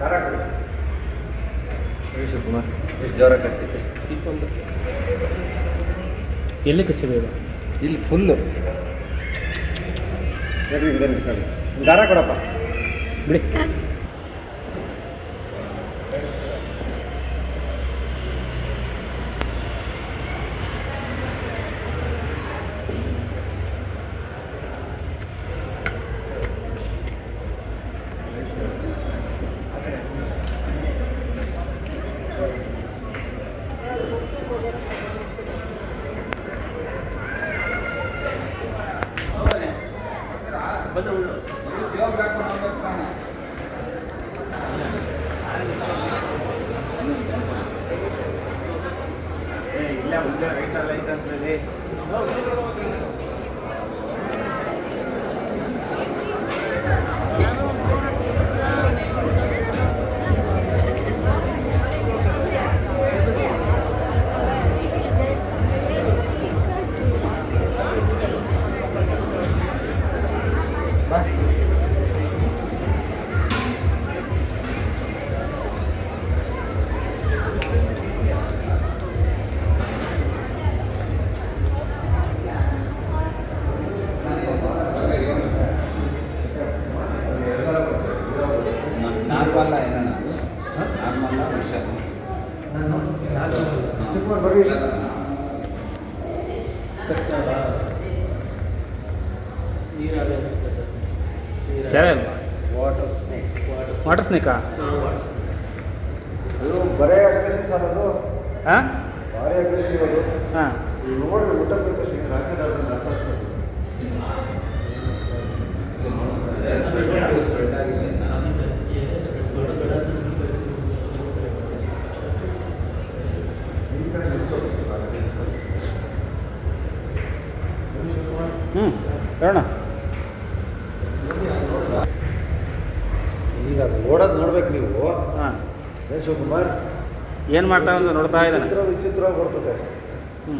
ದಾರ ಶಿವಕುಮಾರ್ ಎಷ್ಟು ಜ್ವರ ಕಟ್ಟೈತೆ ಎಲ್ಲಿ ಕಚ್ಚಿದೆ ಇದು? ಇಲ್ಲಿ ಫುಲ್ಲು ದಾರ ಕೊಡಪ್ಪ. ನಿಂತ್ಕೊಳ್ಳಿ ದಾರ ಕೊಡಪ್ಪ ಬಿಡಿ ನಾರ್ಮಲ್ಲ ಯಾರು ವಾಟರ್ ಸ್ನೇಕ್ ವಾಟರ್ ಸ್ನೇಕಾ ಅದು ಬರೇ ಅಗ್ರೆಸಿವ್ ಸರ್ ಅದು. ಹಾಂ? ಭಾರಿ ಅಗ್ರೆಸಿವ್ ಅದು. ಹಾಂ. ನೋಡಿ ಊಟ ಬೇಕು ರಾಕೆಟ್ ಸ್ಪ್ರೆಡ್ ಆಗಿದೆ ಹ್ಞೂ ಹೇಳೋಣ ಈಗ ಅದು ಓಡೋದು ನೋಡ್ಬೇಕು ನೀವು. ಹಾಂ. ಏನು ಶಿವಕುಮಾರ್ ಏನು ಮಾಡ್ತಾ ಅಂತ ನೋಡ್ತಾ ಇದ್ದಾನೆ. ವಿಚಿತ್ರ ವಿಚಿತ್ರವಾಗಿ ಬರ್ತದೆ ಹ್ಞೂ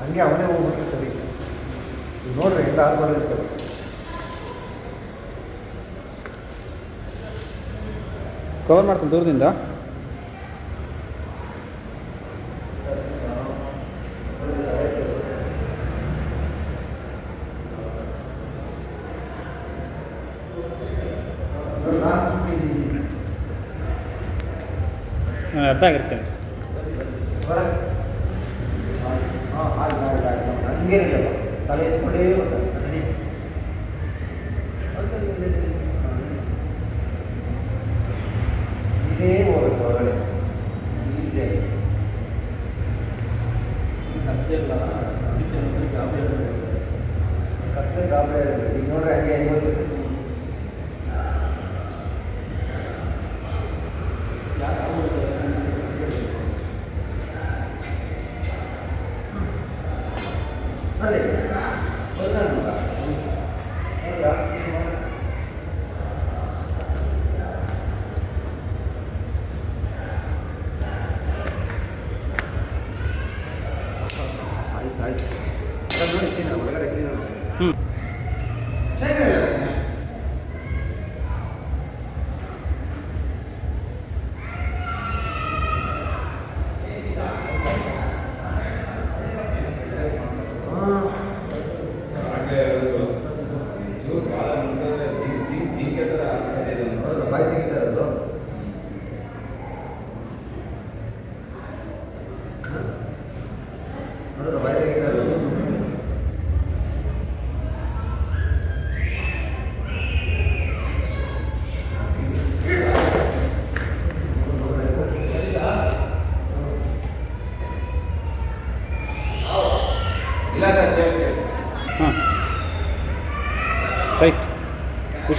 ಹಂಗೆ ಅವನೇ ಹೋಗ್ಬೇಕು ಸರಿ. ನೋಡ್ರಿ ನೋಡ್ರಿ ಆರು ಆರ್ದೋದು ಇರ್ತದೆ ಕವರ್ ಮಾಡ್ತಾನೆ ದೂರದಿಂದ. ನಾನು ಅರ್ಧ ಆಗಿರ್ತೇನೆ ಹಾಂ ಆಯ್ತು ಆಯ್ತು ಆಯ್ತು ಹಂಗೇನಿಲ್ಲ ತಲೆ ಎತ್ಕೊಂಡೇ ಬರ್ತಾರೆ ನಡಿ. ಇದೇ ಹೋಗ್ಬೇಕು ಹೊರಗಡೆ ಆಯ್ತು ಆಯ್ತು ಅದನ್ನ ನೋಡಿ ಕ್ಲೀನ್ ಒಳಗಡೆ ಕ್ಲೀನ್ ಹ್ಞೂ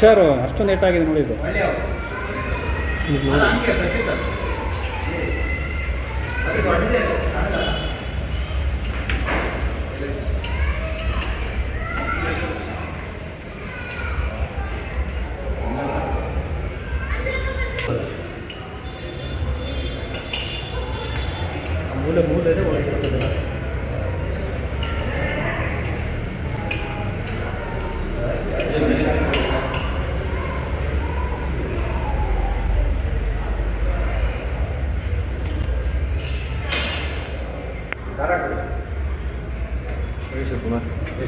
ಹುಷಾರು ಅಷ್ಟು ನೀಟಾಗಿದೆ ನೋಡಿ ಇದು. ಮೂಲೆ ಮೂಲೆ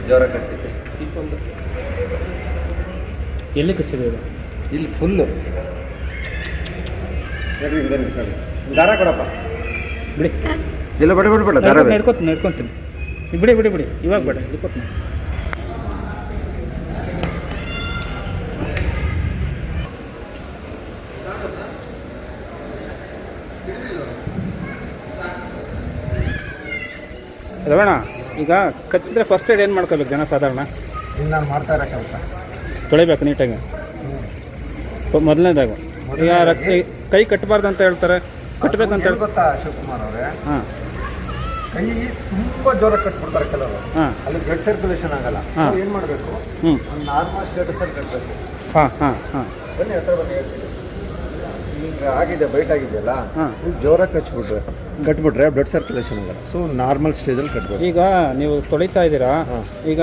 ಜ್ವರ ಕಟ್ಟಿದೆ ಎಲ್ಲಿ ಕಚ್ಚಿದೆ ಇಲ್ಲಿ ಫುಲ್ಲು ದಾರ ಕೊಡಪ್ಪ. ಬಿಡಿ. ಇಲ್ಲ ಬಡ ಬಿಡಿ ಬಿಡ ದಾರ ನೆಡ್ಕೊತೀನಿ ನೆಡ್ಕೊತೀನಿ. ಬಿಡಿ ಬಿಡಿ ಬಿಡಿ. ಇವಾಗ ಬೇಡ ಹಿಡ್ಕೊತೀನಿ ರವಣ್ಣ ಈಗ ಕಚ್ಚಿದ್ರೆ ಫಸ್ಟ್ ಏಡ್ ಏನು ಮಾಡ್ಕೋಬೇಕು ಜನ ಸಾಧಾರಣ? ಇನ್ನು ಮಾಡ್ತಾ ಇರೋ ಕೆಲಸ. ತೊಳಿಬೇಕು ನೀಟಾಗಿ. ಮೊದಲನೇದಾಗ. ಈಗ ರಕ್ತ ಕೈ ಕಟ್ಟಬಾರ್ದು ಅಂತ ಹೇಳ್ತಾರೆ. ಕಟ್ಟಬೇಕಂತ ಅಂತ ಹೇಳಿ ಗೊತ್ತಾ ಶಿವಕುಮಾರ್ ಅವರೇ? ಹಾಂ. ಕೈ ತುಂಬ ಜೋರ ಕಟ್ಬಿಡ್ತಾರೆ ಕೆಲವರು. ಅಲ್ಲಿ ಬ್ಲಡ್ ಸರ್ಕ್ಯುಲೇಷನ್ ಆಗಲ್ಲ. ಹಾ. ಏನು ಮಾಡಬೇಕು? ಒಂದು ನಾರ್ಮಲ್ ಸ್ಟೇಟಸಲ್ಲಿ ಕಟ್ಟಬೇಕು ಹಾಂ ಹಾಂ ಹಾಂ. ಬನ್ನಿ ಹತ್ರ ಬನ್ನಿ. ಈಗ ಆಗಿದೆ ಬೈಟ್ ಆಗಿದೆಯಲ್ಲ? ಜೋರಾಗಿ ಕಚ್ಬಿಟ್ರೆ. ಕಟ್ಬಿಟ್ರೆ ಬ್ಲಡ್ ಸರ್ಕ್ಯುಲೇಷನ್ ಆಗಲ್ಲ. ಸೊ ನಾರ್ಮಲ್ ಸ್ಟೇಜಲ್ಲಿ ಕಟ್ಬೇಕು ಈಗ ನೀವು ತೊಳಿತಾ ಇದ್ದೀರಾ? ಹಾಂ. ಈಗ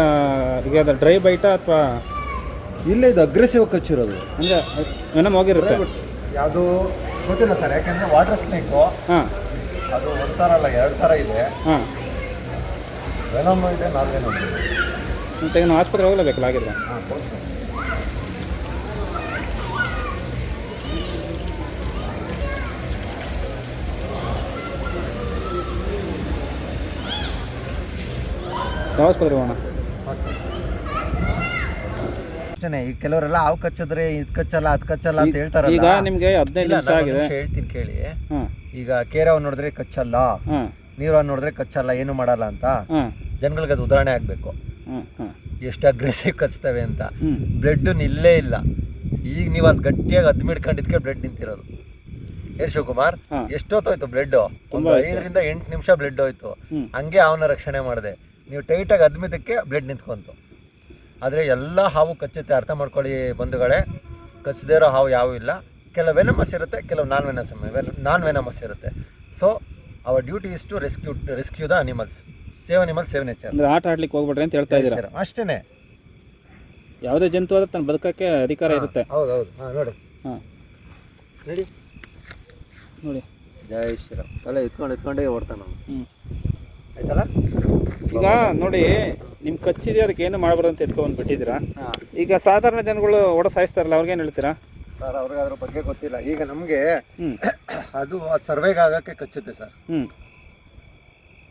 ಈಗ ಅದು ಡ್ರೈ ಬೈಟಾ ಅಥವಾ ಇಲ್ಲ ಇದು ಅಗ್ರೆಸಿವ್ ಕಚ್ಚಿರೋದು. ಅಂದರೆ ಏನೋ ಹೋಗಿರುತ್ತೆ. ಯಾವುದು ಗೊತ್ತಿಲ್ಲ ಸರ್. ಯಾಕಂದ್ರೆ ವಾಟರ್ ಸ್ನೇಕು ಹಾಂ. ಅದು ಒಂದು ಥರ ಅಲ್ಲ ಎರಡು ಥರ ಇದೆ. ಹಾಂ. ವೆನಮ್ ಇದೆ ನಾಲ್ಕು ಮತ್ತೆ ನಾವು ಆಸ್ಪತ್ರೆ ಹೋಗಲೇಬೇಕಲ್ಲ ಆಗಿದ್ರೆ ಹಾಂ ಯಾವ ಆಸ್ಪತ್ರೆ ಹೋಗೋಣ. ಅಷ್ಟೇ ಈಗ ಕೆಲವರೆಲ್ಲ ಹಾವು ಕಚ್ಚಿದ್ರೆ ಇದು ಕಚ್ಚಲ್ಲ ಅದ್ ಕಚ್ಚಲ್ಲ ಅಂತ ಹೇಳ್ತಾರಲ್ಲ. ಈಗ ನಿಮಗೆ ಹದಿನೈದು ನಿಮಿಷ ಆಗಿದೆ. ಹೇಳ್ತೀನಿ ಕೇಳಿ. ಈಗ ಕೇರವ್ ನೋಡಿದ್ರೆ ಕಚ್ಚಲ್ಲ ನೀರವ ನೋಡಿದ್ರೆ ಕಚ್ಚಲ್ಲ ಏನು ಮಾಡಲ್ಲ ಅಂತ ಜನಗಳಿಗೆ ಅದು ಉದಾಹರಣೆ ಆಗಬೇಕು. ಎಷ್ಟು ಅಗ್ರೆಸಿವ್ ಕಚ್ತವೆ ಅಂತ. ಬ್ಲಡ್ ನಿಲ್ಲೇ ಇಲ್ಲ. ಈಗ ನೀವು ಅದ್ ಗಟ್ಟಿಯಾಗಿ ಅದ್ಮಿಡ್ಕೊಂಡಿದ್ಕೆ ಮಿಡ್ಕೊಂಡಿದ್ಕೆ ಬ್ಲಡ್ ನಿಂತಿರೋದು. ಹೇಳಿ ಶಿವಕುಮಾರ್. ಎಷ್ಟೊತ್ತೋಯ್ತು ಬ್ಲಡ್ ಒಂದು. ಐದರಿಂದ ಎಂಟು ನಿಮಿಷ ಬ್ಲಡ್ ಹೋಯ್ತು. ಹಂಗೆ ಅವನ ರಕ್ಷಣೆ ಮಾಡಿದೆ. ನೀವು ಟೈಟಾಗಿ ಅದ್ಮಿದ್ದಕ್ಕೆ ಬ್ಲಡ್ ನಿಂತ್ಕೊಂತು. ಆದರೆ ಎಲ್ಲ ಹಾವು ಕಚ್ಚುತ್ತೆ ಅರ್ಥ ಮಾಡ್ಕೊಳ್ಳಿ ಬಂಧುಗಳೇ. ಕಚ್ಚದೇ ಇರೋ ಹಾವು ಯಾವೂ ಇಲ್ಲ. ಕೆಲವು ವೆನಮಸ್ ಇರುತ್ತೆ ಕೆಲವು ನಾನ್ ವೆನಸ್ ನಾನ್ ವೆನಮಸ್ ಇರುತ್ತೆ. So our duty is to rescue rescue the animals save animals save nature ಅಂದರೆ ಆಟ ಆಡ್ಲಿಕ್ಕೆ ಹೋಗ್ಬಿಡ್ರಿ ಅಂತ ಹೇಳ್ತಾ ಇದ್ದಾರೆ? ಅಷ್ಟೇ ಯಾವುದೇ ಜಂತು ಆದ್ರೆ ತನ್ನ ಬದುಕಕ್ಕೆ ಅಧಿಕಾರ ಇರುತ್ತೆ. ಹೌದು ಹೌದು. ಹಾಂ ನೋಡಿ. ಹಾಂ. ನೋಡಿ. ನೋಡಿ. ಜಯ ಶ್ರೀರಾಮ್. ತಲೆ ಎತ್ಕೊಂಡು ಎತ್ಕೊಂಡೇ ಓಡ್ತಾನೆ ಹ್ಞೂ ಆಯ್ತಲ್ಲ? ಈಗ ನೋಡಿ ನಿಮ್ಮ ಕಚ್ಚಿದೆ ಅದಕ್ಕೆ ಏನು ಮಾಡಬಾರ್ದು ಅಂತ ಎತ್ಕೊಂಡ್ ಬಿಟ್ಟಿದ್ದೀರಾ? ಈಗ ಸಾಧಾರಣ ಜನಗಳು ಒಡ ಸಾಯಿಸ್ತಾರಲ್ಲ ಅವ್ರಿಗೇನು ಹೇಳ್ತೀರಾ? ಸರ್ ಅವ್ರಿಗೆ ಅದ್ರ ಬಗ್ಗೆ ಗೊತ್ತಿಲ್ಲ. ಈಗ ನಮಗೆ ಅದು ಅದು ಸರ್ವೇಗೆ ಆಗಕ್ಕೆ ಕಚ್ಚುತ್ತೆ ಸರ್.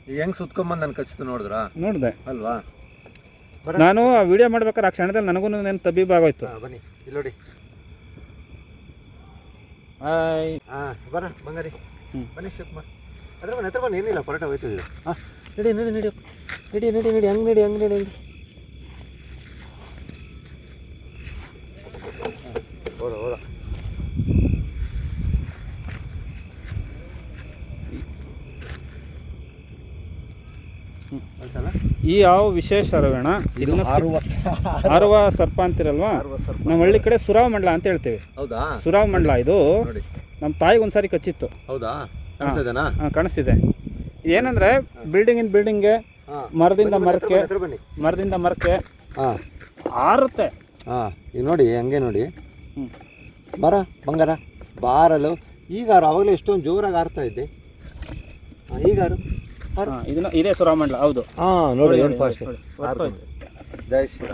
ಈಗ ಹೆಂಗ್ ಸುತ್ಕೊಂಬಂದು ನಾನು ಕಚ್ಚಿತು ನೋಡಿದ್ರಾ? ನೋಡಿದೆ. ಅಲ್ವಾ? ನಾನು ಆ ವಿಡಿಯೋ ಮಾಡ್ಬೇಕಾದ್ರೆ ಆ ಕ್ಷಣದಲ್ಲಿ ನನಗೂ ನೆನ್ ತಬ್ಬಿಬ್ ಆಗೋಯ್ತು. ಬನ್ನಿ. ಇಲ್ಲಿ ನೋಡಿ. ಆಯ್ ಹಾಂ ಬರ ಬಂಗಾರಿ. ಹ್ಮ್. ಬನ್ನಿ ಶಿವಕುಮಾರ್. ಅದ್ರ ಬನ್ನಿ ಹತ್ರ ಬಂದು ಏನಿಲ್ಲ ಪರೋಟ ಹೋಯ್ತಿದ್ದೀವಿ ಹಾಂ. ನಡಿ ನಡಿ ನಡಿ. ನಡಿ ನಡಿ ನಡಿ ಹಂಗೆ ನಡಿ ಹಂಗೆ ನಡಿ ಹಂಗೆ ಹೋದ ಹೋದ ಈ ಯಾವ ವಿಶೇಷ ರವೇಣ ಇದು ಇದನ್ನ ಹಾರುವ ಸರ್ಪ ಅಂತಿರಲ್ವಾ? ನಮ್ಮ ಹಳ್ಳಿ ಕಡೆ ಸುರಾವ್ ಮಂಡಲ ಅಂತ ಹೇಳ್ತೀವಿ. ಹೌದಾ? ಸುರಾವ್ ಮಂಡಲ ಇದು ನೋಡಿ. ನಮ್ಮ ತಾಯಿಗೆ ಒಂದ್ಸಾರಿ ಕಚ್ಚಿತ್ತು. ಹೌದಾ? ಕಾಣಿಸ್ತದೇನಾ ಹಾಂ ಕಾಣಿಸ್ತಿದೆ. ಏನಂದ್ರೆ ಬಿಲ್ಡಿಂಗ್ ಇನ್ ಬಿಲ್ಡಿಂಗ್ಗೆ ಮರದಿಂದ ಮರಕ್ಕೆ ಮರದಿಂದ ಮರಕ್ಕೆ ಹಾಂ. ಆರುತ್ತೆ. ಹಾಂ ಈಗ ನೋಡಿ ಹಂಗೆ ನೋಡಿ. ಹ್ಞೂ ಬರ ಬಂಗಾರ ಬಾರಲು ಈಗಾರು ಅವಾಗಲೇ ಎಷ್ಟೊಂದು ಜೋರಾಗಿ ಆರ್ತಾ ಇದ್ದೆ ಈಗ ಇದನ್ನ ಇದೇ ಸುರಾಮಂಡಲ ಹೌದು. ಹಾಂ ನೋಡಿ, ಏನು ಫಾಸ್ಟ್. ಜೈ ಶ್ರೀ